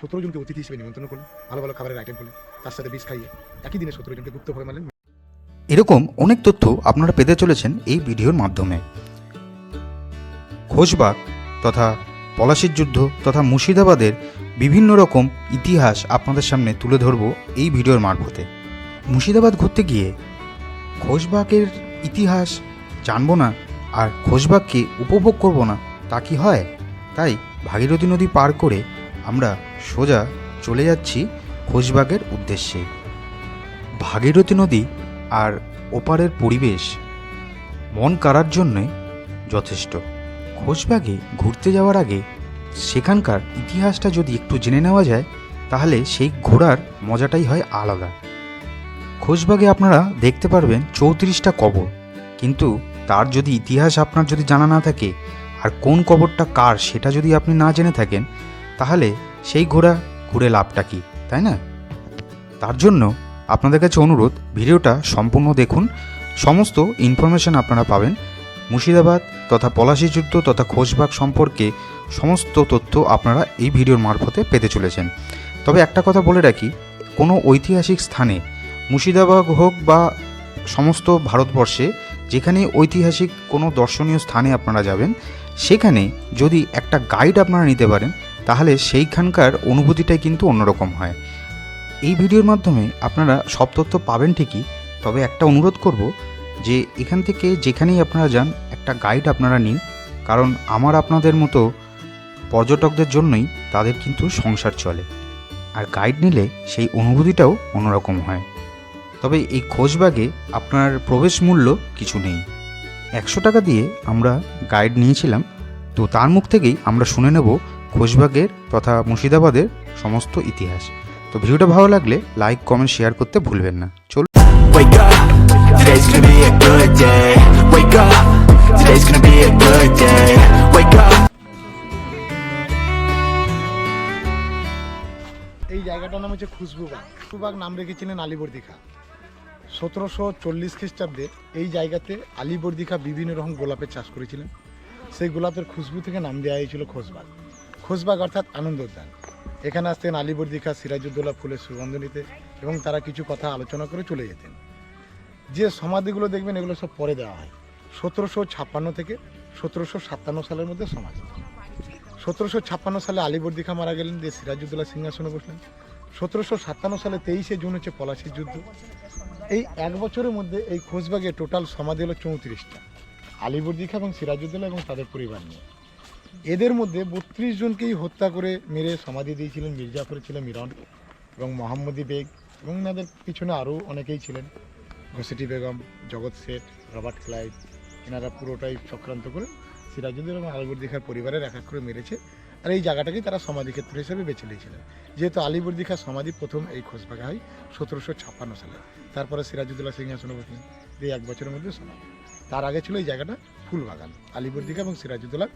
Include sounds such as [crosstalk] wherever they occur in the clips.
সতেরো জনকে অতিথি হিসেবে নিমন্ত্রণ করলেন, ভালো ভালো খাবারের আইটেম করলেন, তার সাথে বিষ খাইয়ে একই দিনে সতেরো জনকে গুপ্তভাবে মারলেন এরকম অনেক তথ্য আপনারা পেতে চলেছেন এই ভিডিওর মাধ্যমে। খোশবাগ তথা পলাশির যুদ্ধ তথা মুর্শিদাবাদের বিভিন্ন রকম ইতিহাস আপনাদের সামনে তুলে ধরব এই ভিডিওর মারফতে। মুর্শিদাবাদ ঘুরতে গিয়ে খোশবাগের ইতিহাস জানব না আর খোশবাগকে উপভোগ করব না, তা কি হয়? তাই ভাগীরথী নদী পার করে আমরা সোজা চলে যাচ্ছি খোশবাগের উদ্দেশ্যে। ভাগীরথী নদী আর ওপারের পরিবেশ মন কাড়ার জন্যে যথেষ্ট। খোশবাগে ঘুরতে যাওয়ার আগে সেখানকার ইতিহাসটা যদি একটু জেনে নেওয়া যায়, তাহলে সেই ঘোরার মজাটাই হয় আলাদা। খোশবাগে আপনারা দেখতে পারবেন চৌত্রিশটা কবর, কিন্তু তার যদি ইতিহাস আপনার যদি জানা না থাকে, আর কোন কবরটা কার সেটা যদি আপনি না জেনে থাকেন তাহলে সেই ঘোরা ঘুরে লাভটা কি, তাই না? তার জন্য আপনাদের কাছে অনুরোধ, ভিডিওটা সম্পূর্ণ দেখুন। সমস্ত ইনফরমেশন আপনারা পাবেন। মুর্শিদাবাদ তথা পলাশী যুদ্ধ তথা খোশবাগ সম্পর্কে সমস্ত তথ্য আপনারা এই ভিডিওর মারফতে পেতে চলেছেন। তবে একটা কথা বলে রাখি, কোনো ঐতিহাসিক স্থানে, মুর্শিদাবাদ হোক বা সমস্ত ভারতবর্ষে, যেখানে ঐতিহাসিক কোনো দর্শনীয় স্থানে আপনারা যাবেন, সেখানে যদি একটা গাইড আপনারা নিতে পারেন তাহলে সেইখানকার অনুভূতিটাই কিন্তু অন্যরকম হয়। এই ভিডিওর মাধ্যমে আপনারা সব তথ্য পাবেন ঠিকই, তবে একটা অনুরোধ করব যে এখান থেকে যেখানেই আপনারা যান, একটা গাইড আপনারা নিন। কারণ আমার আপনাদের মতো পর্যটকদের জন্যই তাদের কিন্তু সংসার চলে। আর গাইড নিলে সেই অনুভূতিটাও অন্যরকম হয়। তবে এই খোঁজবাগে আপনার প্রবেশ মূল্য কিছু নেই। একশো টাকা দিয়ে আমরা গাইড নিয়েছিলাম, তো তার মুখ থেকেই আমরা শুনে নেব খোশবাগের তথা মুর্শিদাবাদের সমস্ত ইতিহাস। তো ভিডিওটা ভালো লাগলে লাইক কমেন্ট শেয়ার করতে ভুলবেন না। চলুন। Up. এই জায়গাটার নাম হচ্ছে খুশবুবাগ। খুশবুবাগ নাম রেখেছিলেন আলিবর্দি খা সতেরোশো চল্লিশ খ্রিস্টাব্দে এই জায়গাতে আলিবর্দি খা বিভিন্ন রকম গোলাপের চাষ করেছিলেন। সেই গোলাপের খুশবু থেকে নাম দেওয়া হয়েছিল খোশবাগ। খোশবাগ অর্থাৎ আনন্দ উদ্যান এখানে আসতেন আলিবর্দি খা সিরাজউদ্দৌলা ফুলের সুগন্ধ নিতে এবং তারা কিছু কথা আলোচনা করে চলে যেতেন। যে সমাধিগুলো দেখবেন এগুলো সব পরে দেওয়া হয়। সতেরোশো ছাপ্পান্ন থেকে সতেরোশো সাতান্ন সালের মধ্যে সমাধি। সতেরোশো ছাপ্পান্ন সালে আলিবর্দি খা মারা গেলেন, দিয়ে সিরাজউদ্দৌলা সিংহাসনে বসলেন। সতেরোশো সাতান্ন সালে তেইশে জুন হচ্ছে পলাশির যুদ্ধ। এই এক বছরের মধ্যে এই খোঁজবাগে টোটাল সমাধি হলো চৌত্রিশটা। আলিবর্দি খা এবং সিরাজউদ্দৌলা এবং তাদের পরিবার নিয়ে। এদের মধ্যে বত্রিশ জনকেই হত্যা করে মেরে সমাধি দিয়েছিলেন মির্জাফর ছিলেন মিরন এবং মোহাম্মদী বেগ এবং এনাদের পিছনে আরও অনেকেই ছিলেন। ঘসিটি বেগম, জগৎ শেঠ, রবার্ট ক্লাইভ, এনারা পুরোটাই চক্রান্ত করে সিরাজউদ্দৌলা এবং আলিবর্দি খার পরিবারের এক এক করে মেরেছে আর এই জায়গাটাকেই তারা সমাধি ক্ষেত্র হিসেবে বেছে নিয়েছিলেন। যেহেতু আলিবর্দি খার সমাধি প্রথম এই খোঁজবাগা হয় সতেরোশো ছাপ্পান্ন সালে। তারপরে সিরাজউদ্দৌলা সিংহাসনে বসলেন এই এক বছরের মধ্যে সমাধি। তার আগে ছিল এই জায়গাটা ফুল বাগান আলিবর্দি খা এবং সিরাজউদ্দৌলার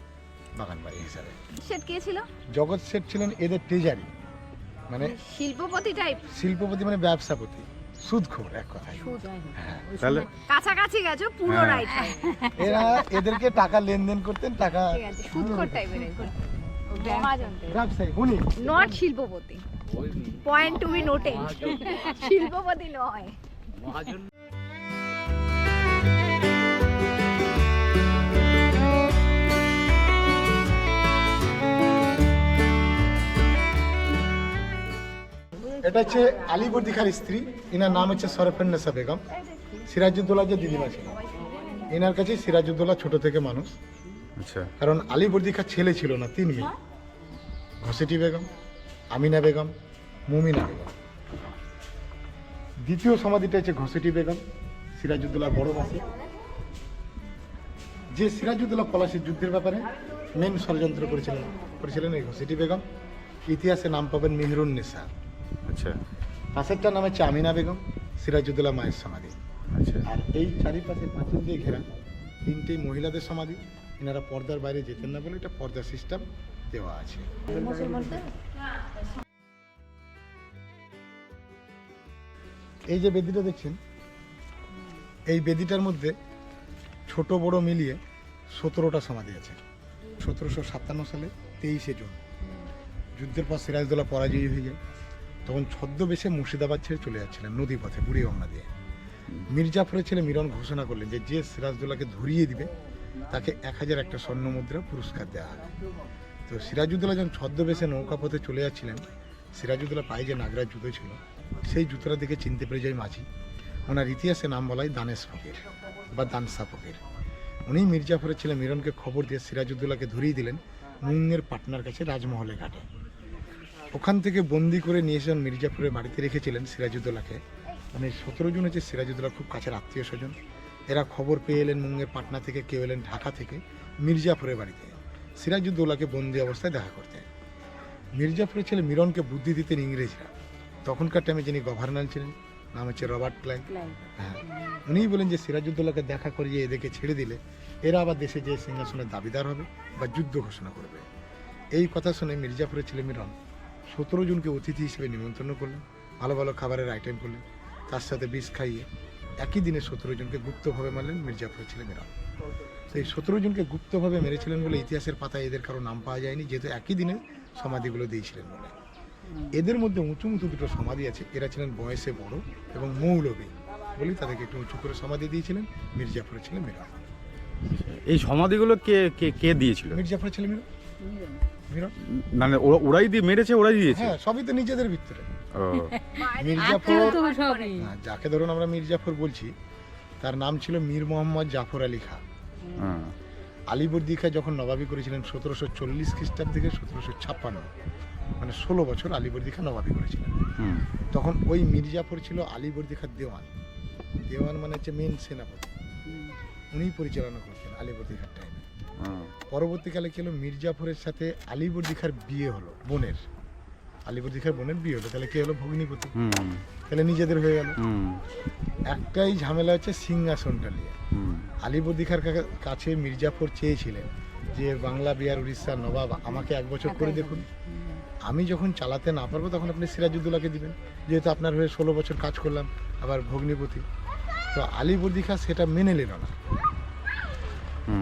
বাগান বাড়ি হিসাবে। সেট কে ছিল? জগৎ শেঠ ছিলেন এদের ট্রেজারি মানে শিল্পপতি টাইপ শিল্পপতি মানে ব্যবসাপতি। সুদখোর এক কথায়। হ্যাঁ। তাহলে কাছাকাছি গেছো পুরো হ্যাঁ। রাইট এরা এদেরকে টাকা লেনদেন করতেন টাকা সুদখোর টাইপের ব্যবসায়ী উনি। নট শিল্পপতি। পয়েন্ট টু বি নোটেড শিল্পপতি নয়। এটা হচ্ছে আলিবর্দি খার স্ত্রী। এনার নাম হচ্ছে সরফেন্নেসা বেগম। সিরাজউদ্দৌলা যে দিদিমা ছিল এনার কাছে সিরাজউদ্দৌলা ছোট থেকে মানুষ। আচ্ছা। কারণ আলিবর্দি খার ছেলে ছিল না তিন মেয়ে। ঘসেটি বেগম আমিনা বেগম মুমিনা বেগম। দ্বিতীয় সমাধিটা হচ্ছে ঘসেটি বেগম সিরাজউদ্দৌলার বড় মাসি যে সিরাজউদ্দৌলা পলাশির যুদ্ধের ব্যাপারে মেন ষড়যন্ত্র করেছিলেন করেছিলেন এই ঘসেটি বেগম। ইতিহাসে নাম পাবেন মেহরুন নেসা। আচ্ছা। পাশেরটার নাম হচ্ছে আমিনা বেগম মায়ের সমাধি। আচ্ছা। আর এই চারিপাশে পাঁচিল দিয়ে ঘেরা তিনটেই মহিলাদের সমাধি। এনারা পর্দার বাইরে যেতেন না বলে এটা পর্দা সিস্টেম দেওয়া আছে। এই যে বেদিটা দেখছেন এই বেদিটার মধ্যে ছোট বড় মিলিয়ে সতেরোটা সমাধি আছে। সতেরোশো সাতান্ন সালে তেইশে জুন। যুদ্ধের পর সিরাজদৌল্লা পরাজয়ী হয়ে যায়। তখন ছদ্মবেশে মুর্শিদাবাদ ছেড়ে চলে যাচ্ছিলেন নদী পথে বুড়ি গঙ্গা দিয়ে। মির্জাফরের ছেলে মিরন ঘোষণা করলেন যে যে সিরাজদৌল্লাকে ধরিয়ে দিবে, তাকে এক হাজার একটা স্বর্ণ মুদ্রা পুরস্কার দেওয়া হবে। তো সিরাজউদ্দৌলা যখন ছদ্মবেশে নৌকা পথে চলে যাচ্ছিলেন, সিরাজউদ্দৌলা পায়ে যে নাগরাজ জুতো ছিল, সেই জুতোটা দেখে চিনতে পেরে যায় মাঝি। ওনার ইতিহাসে নাম বলা হয় দানেশ ফকির বা দানসা ফকির। উনি মির্জাফরের ছেলে মিরনকে খবর দিয়ে সিরাজউদ্দৌলাকে ধরিয়ে দিলেন মুঙ্গের পাটনার কাছে রাজমহলে ঘাটে। ওখান থেকে বন্দি করে নিয়ে এসে মির্জাফরের বাড়িতে রেখেছিলেন সিরাজউদ্দৌলাকে মানে সতেরো জন হচ্ছে সিরাজউদ্দৌলা খুব কাছের আত্মীয় স্বজন এরা খবর পেয়ে এলেন মুঙ্গের পাটনা থেকে কেউ এলেন ঢাকা থেকে মির্জাপুরের বাড়িতে। সিরাজউদ্দৌলাকে বন্দি অবস্থায় দেখা করতে। মির্জাপুরের ছেলে মিরনকে বুদ্ধি দিতেন ইংরেজরা। তখনকার টাইমে যিনি গভর্নর ছিলেন নাম হচ্ছে রবার্ট ক্লাইভ। হ্যাঁ উনিই বলেন যে সিরাজউদ্দৌলাকে দেখা করিয়ে এদেরকে ছেড়ে দিলে এরা আবার দেশে যে সিংহাসনের দাবিদার হবে বা যুদ্ধ ঘোষণা করবে। এই কথা শুনে মির্জাপুরের ছেলে মিরন সতেরো জনকে অতিথি হিসেবে নিমন্ত্রণ করলেন ভালো ভালো খাবারের আইটেম করলেন তার সাথে বিষ খাইয়ে একই দিনে সতেরো জনকে গুপ্তভাবে মারলেন মির্জাফরের ছেলে মিরন সেই সতেরো জনকে গুপ্তভাবে মেরেছিলেন বলে ইতিহাসের পাতায় এদের কারও নাম পাওয়া যায়নি যেহেতু একই দিনে সমাধিগুলো দিয়েছিলেন বলে। এদের মধ্যে উঁচু উঁচু দুটো সমাধি আছে এরা ছিলেন বয়সে বড় এবং মৌলবী বলি তাদেরকে একটু উঁচু করে সমাধি দিয়েছিলেন মির্জাফরের ছেলে মিরন এই সমাধিগুলো কে কে কে দিয়েছিল? মির্জাফরের ছেলে মিরন মানে ওরা- ওরাই দিয়ে মেরেছে ওরাই দিয়েছে। হ্যাঁ সবই তো নিজেদের ভিতরে। ও। মির্জাফর হ্যাঁ, যাকে ধরুন আমরা মির্জাফর বলছি তার নাম ছিল মীর মোহাম্মদ জাফর আলী খান হ্যাঁ। আলিবর্দি খাঁ যখন নবাবি করেছিলেন সতেরোশো চল্লিশ খ্রিস্টাব্দ থেকে সতেরোশো ছাপ্পান্ন মানে ষোলো বছর আলিবর্দি খাঁ নবাবি করেছিলেন। তখন ওই মির্জাফর ছিল আলিবর্দি খাঁ দেওয়ান। দেওয়ান মানে হচ্ছে মেন সেনাপতি। উনি পরিচালনা করছেন আলিবর্দি খাঁর টাইমে। পরবর্তীকালে কি হলো? মির্জাফরের সাথে আলিবর্দি খাঁর বিয়ে হলো বোনের। আলিবর্দি খাঁর বোনের বিয়ে হলো তাহলে কি হলো? ভগ্নিপতি। তাহলে নিজেদের হয়ে গেল। একটাই ঝামেলা হচ্ছে সিংহাসনটা নিয়ে। আলিবর্দি খাঁর কা- কাছে মির্জাফর চেয়েছিলেন যে বাংলা বিহার উড়িষ্যার নবাব আমাকে এক বছর করে দেখুন। আমি যখন চালাতে না পারব তখন আপনি সিরাজউদ্দৌলাকে দিবেন। যেহেতু আপনার হয়ে ষোলো বছর কাজ করলাম আবার ভগ্নিপতি। তো আলিবর্দি খাঁ সেটা মেনে নিল না।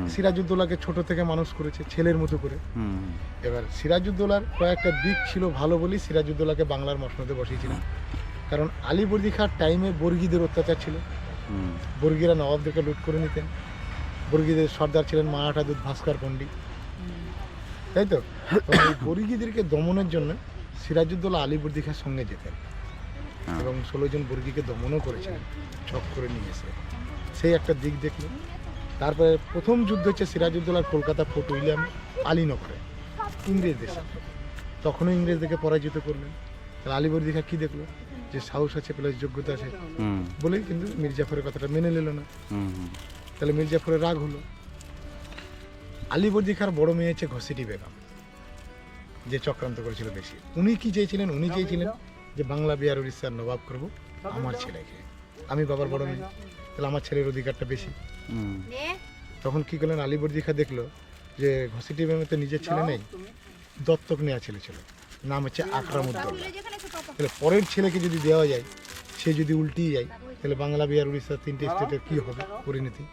সিরাজউদ্দৌলাকে ছোট থেকে মানুষ করেছে ছেলের মতো করে। এবার সিরাজউদ্দৌলার কয়েকটা দিক ছিল ভালো বলেই সিরাজউদ্দৌলাকে বাংলার মসনদে বসিয়েছিলেন কারণ আলিবর্দি খাঁর টাইমে বর্গীদের অত্যাচার ছিল। বর্গীরা নবাবদেরকে লুট করে নিতেন। বর্গীদের সর্দার ছিলেন মারাঠা দুধ ভাস্কর পণ্ডিত। তাই তো? তো বর্গীদেরকে দমনের জন্য সিরাজউদ্দৌলা আলিবর্দি খাঁর সঙ্গে যেতেন। হ্যাঁ। এবং ষোলো জন বর্গীকে দমনও করেছিলেন ছক করে নিয়ে এসে। সেই একটা দিক দেখল তারপরে প্রথম যুদ্ধ হচ্ছে সিরাজউদ্দৌলার কলকাতা ফোর্ট উইলিয়াম আলীনগরে ইংরেজদের সাথে তখনও ইংরেজদেরকে পরাজিত করলেন। তাহলে আলিবর্দি খাঁ কী দেখল? যে সাহস আছে প্লাস যোগ্যতা আছে। হুম। বলেই কিন্তু মির্জাফরের কথাটা মেনে নিল না। তাহলে মির্জাফরের রাগ হলো। আলিবর্দি খাঁর বড় মেয়ে হচ্ছে ঘসিটি বেগম যে চক্রান্ত করেছিল বেশি। উনি কি চেয়েছিলেন? উনি চেয়েছিলেন যে বাংলা বিহার উড়িষ্যার নবাব করব আমার ছেলেকে। আমি বাবার বড় মেয়ে। তাহলে আমার ছেলের অধিকারটা বেশি। হুম। তখন কি করলেন? আলিবর্দি খাঁ দেখল যে ঘসিটি বেগমের তো নিজের ছেলে নেই দত্তক নেওয়া ছেলে ছিল। নাম হচ্ছে আকরামুদ্দৌলা তাহলে পরের ছেলেকে যদি দেওয়া যায় সে যদি উল্টিয়ে যায় তাহলে বাংলা বিহার উড়িষ্যা তিনটে স্টেটের কি হবে পরিণতি?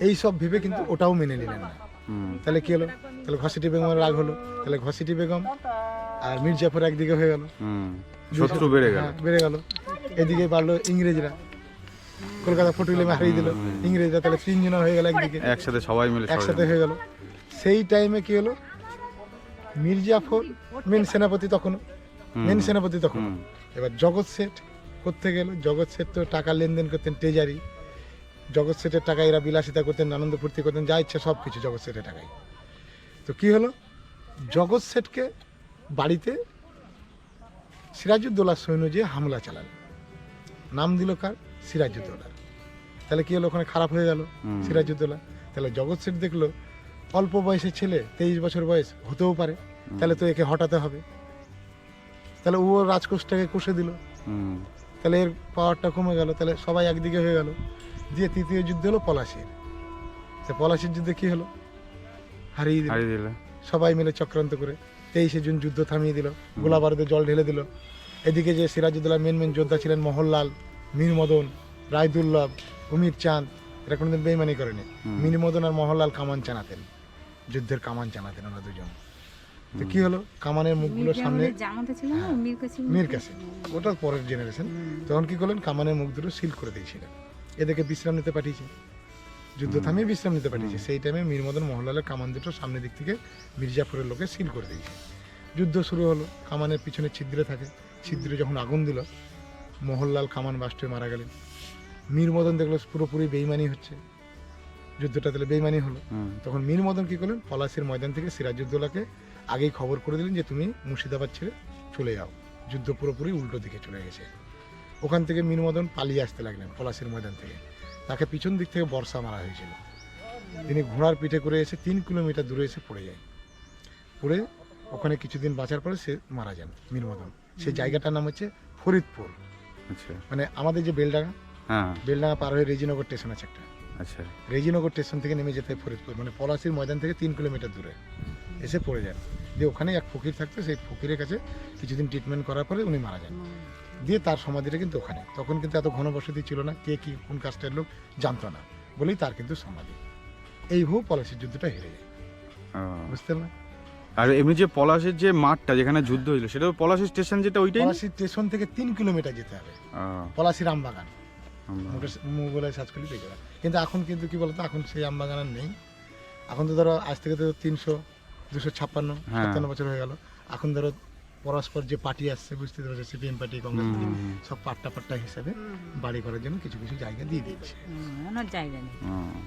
এই সব ভেবে কিন্তু ওটাও মেনে নিলেন না। হুম। তাহলে কি হলো? তাহলে ঘসিটি বেগমের রাগ হলো। তাহলে ঘসিটি বেগম আর মির্জাফর একদিকে হয়ে গেল। হুম। শত্রু বেড়ে গেল। হ্যাঁ, বেড়ে গেল। এদিকে বাড়লো ইংরেজরা। কলকাতা ফটুলে হারিয়ে দিল। ইংরেজরা তাহলে তিনজনা হয়ে গেল একদিকে। একসাথে সবাই মিলে একসাথে হয়ে গেল। সেই টাইমে কি হলো? মির্জাফর মেন সেনাপতি তখন মেন সেনাপতি তখন। এবার জগৎ শেঠ করতে গেল। জগৎ শেঠ তো টাকা লেনদেন করতেন ট্রেজারি জগৎ শেঠের টাকা এরা বিলাসিতা করতেন আনন্দ ফুর্তি করতেন যা ইচ্ছা সব কিছু জগৎ শেঠের টাকায়। তো কি হলো? জগৎ শেঠকে বাড়িতে সিরাজউদ্দৌলার সৈন্য যে হামলা চালাল। নাম দিল কার? সিরাজউদ্দৌলার। তাহলে কি হলো ওখানে খারাপ হয়ে গেল। সিরাজউদ্দৌলা? তাহলে জগৎ শেঠ দেখল অল্প বয়সের ছেলে তেইশ বছর বয়স হতেও পারে। তাহলে তো একে হটাতে হবে। তাহলে ও রাজকোষটাকে কষে দিল। হুম, তাহলে এর পাওয়ারটা কমে গেল। তাহলে সবাই একদিকে হয়ে গেল। দিয়ে তৃতীয় যুদ্ধ হলো পলাশির। তো পলাশির যুদ্ধে কি হলো? হারিয়ে দিল। সবাই মিলে চক্রান্ত করে তেইশে জুন যুদ্ধ থামিয়ে দিল। গোলা বারুদে জল ঢেলে দিল। এদিকে যে সিরাজউদ্দৌলার মেন মেন যোদ্ধা ছিলেন মোহনলাল মীর মদন রায়দুল্লভ উমির চাঁদ এরা কোনোদিন বেইমানি করেনি। হুম। মীর মদন আর মোহনলাল কামান চানাতেন। যুদ্ধের কামান চানাতেন ওরা দুজন। তো কি হলো? কামানের মুখগুলো সামনে না? মীর কাছে ওটা পরের জেনারেশন তখন কি করলেন? কামানের মুখ দুটো সিল করে দিয়েছিলেন। এদেরকে বিশ্রাম নিতে পাঠিয়েছে। যুদ্ধ থামিয়ে বিশ্রাম নিতে পাঠিয়েছে। সেই টাইমে মীর মদন মোহনলালের কামান দুটো সামনের দিক থেকে মির্জাপুরের লোকে সিল করে দিয়েছে। যুদ্ধ শুরু হলো। কামানের পিছনে ছিদ্রে থাকে। ছিদ্রে যখন আগুন দিল মোহনলাল কামান বাস্টে মারা গেলেন। মীর মদন দেখল পুরোপুরি বেইমানি হচ্ছে। যুদ্ধটা তাহলে বেইমানি হলো। তখন মীর মদন কী করলেন? পলাশির ময়দান থেকে সিরাজউদ্দৌলাকে আগেই খবর করে দিলেন যে তুমি মুর্শিদাবাদ ছেড়ে চলে যাও। যুদ্ধ পুরোপুরি উল্টো দিকে চলে গেছে। ওখান থেকে মীর মদন পালিয়ে আসতে লাগলেন পলাশির ময়দান থেকে। তাকে পিছন দিক থেকে বর্ষা মারা হয়েছিল। তিনি ঘোড়ার পিঠে করে এসে তিন কিলোমিটার দূরে এসে পড়ে যায়। পড়ে ওখানে কিছুদিন বাঁচার পরে সে মারা যান মীর মদন। সেই জায়গাটার নাম হচ্ছে ফরিদপুর। আচ্ছা। মানে আমাদের যে বেলডাঙ্গা হ্যাঁ। বেলডাঙ্গা পার হয়ে রেজিনগর স্টেশন আছে একটা। আচ্ছা। রেজিনগর স্টেশন থেকে নেমে যেতে ফরিদপুর মানে পলাশির ময়দান থেকে তিন কিলোমিটার দূরে। এসে পড়ে যান দিয়ে ওখানে এক ফকির থাকতো সেই ফকিরের কাছে কিছুদিন ট্রিটমেন্ট করার পরে উনি মারা যান। দিয়ে তার সমাধিটা কিন্তু ওখানে। তখন কিন্তু এত ঘনবসতি ছিল না কে কি কোন কাস্টের লোক জানতো না। বলেই তার কিন্তু সমাধি। এই ভূ পলাশির যুদ্ধটা হেরে যায়। বুঝতে পারলেন? আর এমনি যে পলাশের যে মাঠটা যেখানে যুদ্ধ হয়েছিল সেটা পলাশের স্টেশন যেটা ওইটাই? পলাশির স্টেশন থেকে তিন কিলোমিটার যেতে হবে। ও, পলাশির আমবাগান। মোবাইলে সার্চ করলে পেয়ে যাবে। কিন্তু এখন কিন্তু কি বলতো এখন সেই আমবাগান আর নেই। এখন তো ধরো আজ থেকে তো তিনশো দুশো ছাপ্পান্ন হ্যাঁ। সাতান্ন বছর হয়ে গেল। এখন ধরো পরস্পর যে পার্টি আসছে বুঝতে পারছ সিপিএম পার্টি কংগ্রেস পার্টি। সব পাট্টা পাট্টা হিসাবে বাড়ি করার জন্য কিছু কিছু জায়গা দিয়ে দিচ্ছে ওনার জায়গা নেই।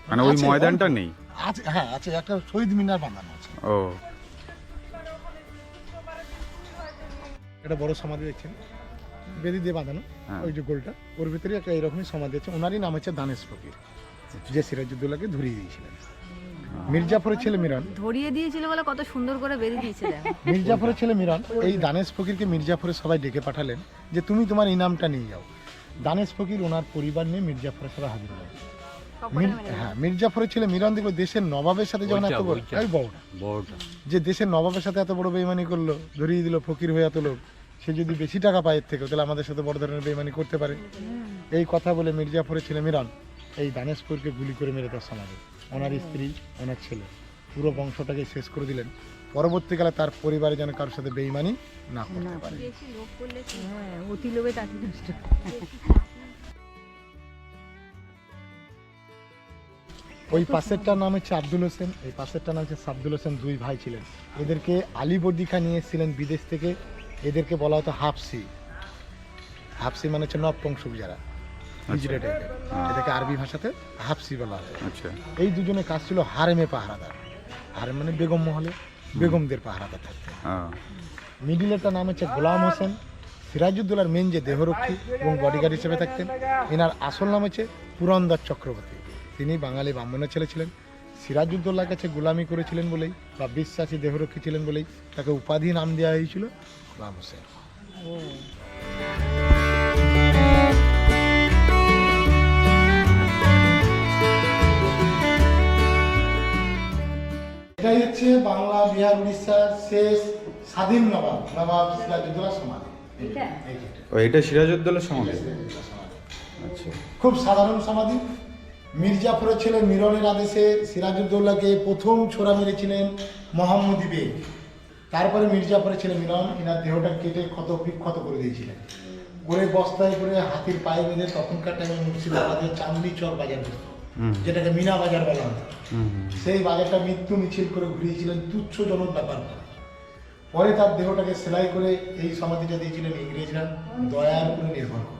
মানে ওই ময়দানটা নেই? আছে হ্যাঁ আছে একটা শহীদ মিনার বাঁধানো আছে। ও। একটা বড় সমাধি দেখছেন? বেদি দিয়ে বাঁধানো হ্যাঁ। ওই যে গোলটা। ওর ভিতরে একটা এরকমই সমাধি আছে। ওনারই নাম হচ্ছে দানেশ ফকির। যে সিরাজুদ্দৌলাকে ধরিয়ে দিয়েছিলেন। মির্জাফরের ছেলে মিরান। ধরিয়ে দিয়েছিল বলে কত সুন্দর করে দিয়েছে [laughs] মির্জাফরের ছেলে মিরান এই দানেশ ফকিরকে মির্জাফরে সবাই ডেকে পাঠালেন যে তুমি তোমার ইনামটা নিয়ে যাও। দানেশ ফকির ওনার পরিবার নিয়ে মির্জাফরের সবাই হাজির হয় হ্যাঁ মির্জাফরের ছেলে মিরান দেখল দেশের নবাবের সাথে যখন এত বড় এই বড়টা। বড়টা। যে দেশের নবাবের সাথে এত বড় বেইমানি করল ধরিয়ে দিল ফকির হয়ে এত লোক সে যদি বেশি টাকা পায় এর থেকে তাহলে আমাদের সাথে বড় ধরনের বেইমানি করতে পারে। এই কথা বলে মির্জাফরের ছেলে মিরান এই দানেশপুরকে গুলি করে মেরে তার সমাজে। ওনার স্ত্রী ওনার ছেলে পুরো বংশটাকে শেষ করে দিলেন। পরবর্তীকালে তার পরিবারে যেন কারোর সাথে বেইমানি না করতে পারে। [laughs] ওই পাশেরটার নাম হচ্ছে আব্দুল হোসেন এই পাশেরটার নাম হচ্ছে সাব্দুল হোসেন দুই ভাই ছিলেন। এদেরকে আলিবর্দিখা নিয়ে এসেছিলেন বিদেশ থেকে এদেরকে বলা হতো হাফসি। হাফসি মানে হচ্ছে নবপংশুক যারা হিজড়ে টাইপের। এদেরকে আরবি ভাষাতে হাফসি বলা হয়। আচ্ছা। এই দুজনের কাজ ছিল হারেমে পাহারাদার। হারেম মানে বেগম মহলে বেগমদের পাহারাদার থাকতেন। হ্যাঁ। মিডিলেরটার নাম হচ্ছে গোলাম হোসেন সিরাজউদ্দৌলার মেন যে দেহরক্ষী এবং বডিগার্ড হিসেবে থাকতেন। এনার আসল নাম হচ্ছে পুরন্দর চক্রবর্তী। তিনি বাঙালি ব্রাহ্মণের ছেলে ছিলেন। সিরাজউদ্দৌলার কাছে গোলামি করেছিলেন বলেই বা বিশ্বাসী দেহরক্ষী ছিলেন বলেই তাকে উপাধি নাম দেওয়া হয়েছিল গোলাম হোসেন। এটাই হচ্ছে বাংলা বিহার উড়িষ্যার শেষ স্বাধীন নবাব নবাব সিরাজউদ্দৌলার সমাধি। এটা? এইটা। ও এটা সিরাজউদ্দৌলার সমাধি। আচ্ছা। খুব সাধারণ সমাধি। মির্জাফরের ছেলে মিরনের আদেশে সিরাজউদ্দৌলাকে প্রথম ছোড়া মেরেছিলেন মোহাম্মদী বেগ তারপরে মির্জাফরের ছেলে মিরন এনার দেহটা কেটে ক্ষত বিক্ষত করে দিয়েছিলেন করে বস্তায় করে হাতির পায়ে বেঁধে তখনকার টাইমে মুর্শিদাবাদের চাঁদনি চর বাজার হুম। যেটাকে মিনা বাজার বলা হতো। সেই বাজারটা মৃত্যু মিছিল করে ঘুরিয়েছিলেন তুচ্ছজনক ব্যাপার করে। পরে তার দেহটাকে সেলাই করে এই সমাধিটা দিয়েছিলেন ইংরেজরা দয়ার উপরে নির্ভর করে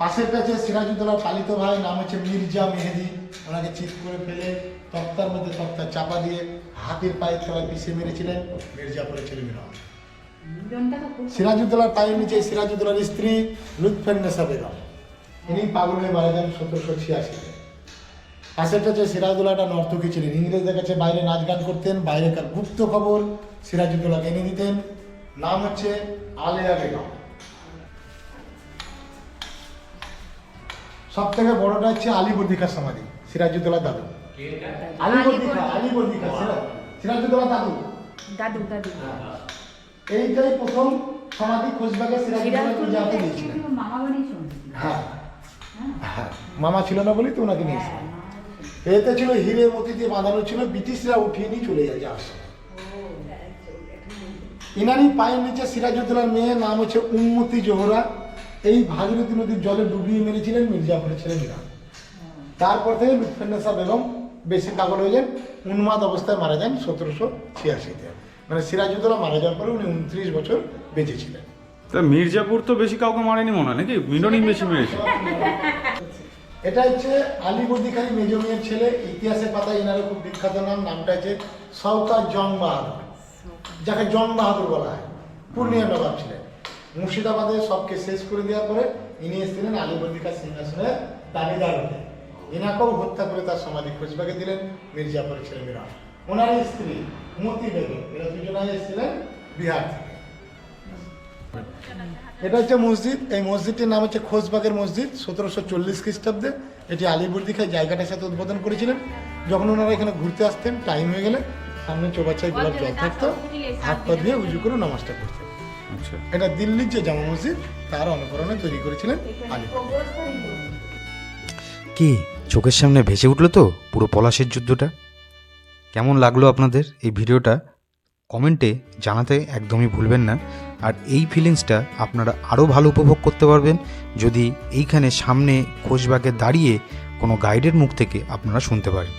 পাশের কাছে সিরাজউদ্দৌলার পালিত ভাই, নাম হচ্ছে মির্জা মেহেদি। ওনাকে চিৎ করে ফেলে তক্তার মধ্যে তক্তা চাপা দিয়ে হাতের পায়ের তলায় পিষে মেরেছিলেন মির্জাপুরের ছেলে মিরন মিলনটা তো খুব সিরাজউদ্দৌলার পায়ের নিচে সিরাজউদ্দৌলার স্ত্রী লুৎফেন্নেসা বেগম। ইনি পাগল হয়ে মারা যান সতেরোশো ছিয়াশিতে পাশেরটা হচ্ছে সিরাজউদ্দৌলাটা নর্তকী ছিলেন। ইংরেজদের কাছে বাইরে নাচ গান করতেন, বাইরেকার গুপ্ত খবর সিরাজউদ্দৌলাকে এনে দিতেন। নাম হচ্ছে আলেয়া বেগম। সব থেকে বড়টা হচ্ছে আলিবর্দিখার সমাধি সিরাজউদ্দৌলার দাদু। দাদু। দাদু দাদু। এইটাই প্রথম সমাধি খোঁজবাগে সিরাজউদ্দৌলা দিয়েছিলেন মামা হ্যাঁ। হ্যাঁ। মামা ছিল না বলেই তো ওনাকে নিয়েছিলেন এতে ছিল হিরে মতি দিয়ে বাঁধানো ছিল ব্রিটিশরা উঠিয়ে নিয়ে চলে যায় যাওয়ার সময়। পায়ের নিচে সিরাজউদ্দৌলার মেয়ে নাম হচ্ছে উম্মতি জোহরা। এই ভাগীরথী নদীর জলে ডুবিয়ে মেরেছিলেন মির্জাপুরের ছেলে মিরান তারপর থেকে লুৎফেন্নেসা বেগম বেশি পাগল হয়ে যান উন্মাদ অবস্থায় মারা যান সতেরোশো ছিয়াশিতে। মানে সিরাজউদ্দৌলা মারা যাওয়ার পরে উনি উনত্রিশ বছর বেঁচে ছিলেন তা মির্জাপুর তো বেশি কাউকে মারেনি মনে হয় নাকি? মিলনই বেশি মেরেছে। এটা হচ্ছে আলিবর্দিখানি মেজমিয়ার ছেলে ইতিহাসের পাতায় এনারও খুব বিখ্যাত নাম নামটা হচ্ছে সৌকার জং বাহাদুর যাকে জং বাহাদুর বলা হয়। পূর্ণিয়া নবাব ছিলেন। মুর্শিদাবাদে সবকে শেষ করে দেওয়ার পরে ইনি এসেছিলেন আলিবর্দিকা সিংহাসনের দাবিদার হতে। এনাকেও হত্যা করে তার সমাধি খোঁজবাকে দিলেন মির্জাপুরের ছেলে মিরান ওনার স্ত্রী মতি বেগম, এরা দুজনাই এসেছিলেন বিহার থেকে। এটা হচ্ছে মসজিদ, এই মসজিদটির নাম হচ্ছে খোঁজবাগের মসজিদ, সতেরোশো চল্লিশ খ্রিস্টাব্দে। এটি আলিপুর দিঘায় জায়গাটার সাথে উদ্বোধন করেছিলেন। যখন ওনারা এখানে ঘুরতে আসতেন টাইম হয়ে গেলে সামনে চোবাচ্চায় গোলাপ জল থাকতো, হাত পা দিয়ে উজু করে নমাজটা করতেন এটা দিল্লির যে জামা মসজিদ তার অনুকরণে তৈরি করেছিলেন আলিপুর কি চোখের সামনে ভেসে উঠল তো পুরো পলাশের যুদ্ধটা? কেমন লাগল আপনাদের এই ভিডিওটা? কমেন্টে জানাতে একদমই ভুলবেন না। আর এই ফিলিংসটা আপনারা আরও ভালো উপভোগ করতে পারবেন যদি এইখানে সামনে খোঁজবাগে দাঁড়িয়ে কোনো গাইডের মুখ থেকে আপনারা শুনতে পারেন।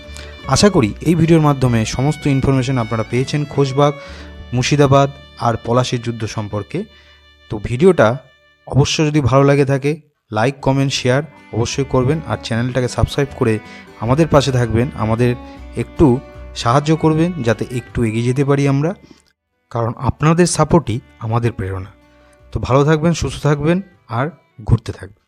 আশা করি এই ভিডিওর মাধ্যমে সমস্ত ইনফরমেশন আপনারা পেয়েছেন খোঁজবাগ মুর্শিদাবাদ আর পলাশির যুদ্ধ সম্পর্কে। তো ভিডিওটা অবশ্য যদি ভালো লাগে থাকে লাইক কমেন্ট শেয়ার অবশ্যই করবেন আর চ্যানেলটাকে সাবস্ক্রাইব করে আমাদের পাশে থাকবেন। আমাদের একটু সাহায্য করবেন যাতে একটু এগিয়ে যেতে পারি আমরা, কারণ আপনাদের সাপোর্টই আমাদের প্রেরণা। তো ভালো থাকবেন, সুস্থ থাকবেন আর ঘুরতে থাকবেন।